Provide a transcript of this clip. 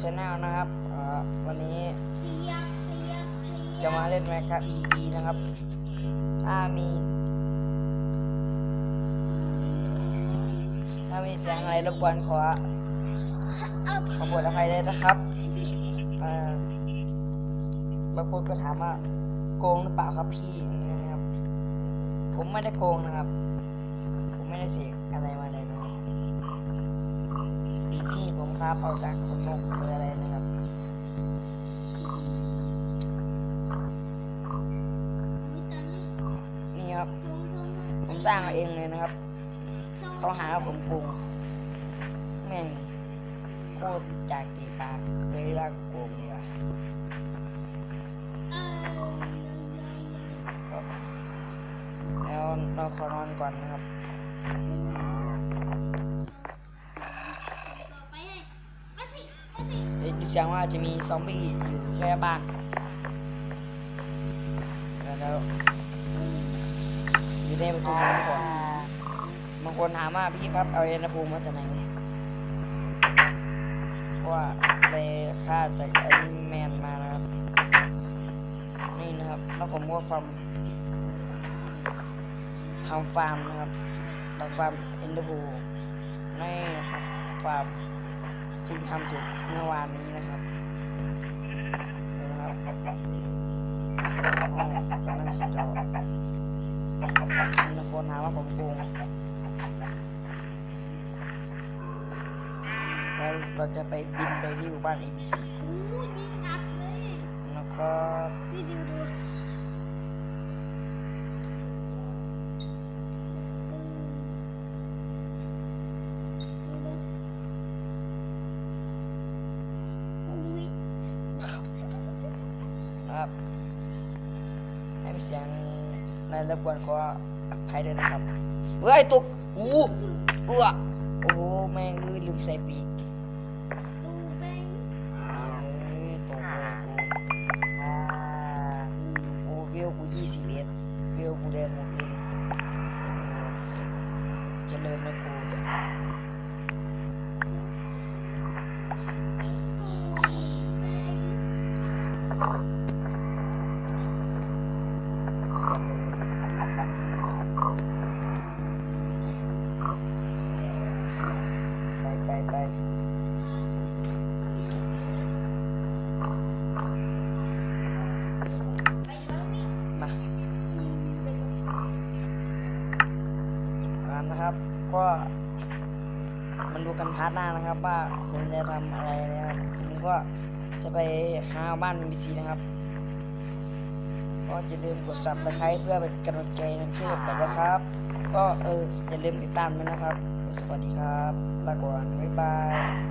ชาแนลนะครับวันนี้จะมาเล่นแมครับ EE นะครับ ถ้ามี ถ้ามีเสียงอะไรรบกวนขอ ขอโทษอภัยเลยนะครับบางคนก็ถามว่าโกงหรือเปล่าครับพี่นะครับ ผมไม่ได้โกงนะครับ ผมไม่ได้เสกอะไรมาเลยนะครับ อีนี่ผมครับเอาจากขนนกหรืออะไรนะครับ นี่ครับ ผมสร้างเอาเองเลยนะครับ เขาหาผมโกงแม่งโคตรจากตีปากเคยรักโกงเลยว่ะแล้วเราขอนอนก่อนนะครับ ได้ยินเสียงว่าจะมีซอมบี้อยู่ใกล้บ้านแล้วอยู่ในประตูบางคนบางคนถามว่าพี่ครับเอาเอ็นภูมิมาจากไหนเพราะว่าไปฆ่าจากไอรอนแมนมานะครับ นี่นะครับ แล้วผมก็ฟาร์มทำฟาร์มนะครับทำฟาร์มเอ็นเดอร์พูนี่นฟาร์ม เพิ่งทำเสร็จเมื่อวานนี้นะครับดูนะครับอ๋อกำลังชิดจอมีคนถามว่าผมโกงแล้วเราจะไปบินไปที่หมู่บ้าน ABC นะครับ นะครับ ให้เสียงในรบกวนขออภัยด้วยนะครับเฮ้ยตกอู้อ้วโอ้โหแม่งเอ้ยลืมใส่ปีกเอ้ยตกเลยกูโอ้วิวกูยี่สิบเอ็ดวิวกูแดงหมดเองเจริญนะกู นะครับ ก็มันดูกันพาร์ทหน้านะครับ ว่าผมจะทำอะไรนะครับผมก็จะไปหาบ้านมีซีนะครับ ก็อย่าลืมกดซับตะไคร้เพื่อเป็นกำลังใจในคลิปนะครับ ก็เอออย่าลืมติดตามด้วยนะครับ สวัสดีครับลาก่อนบ๊ายบาย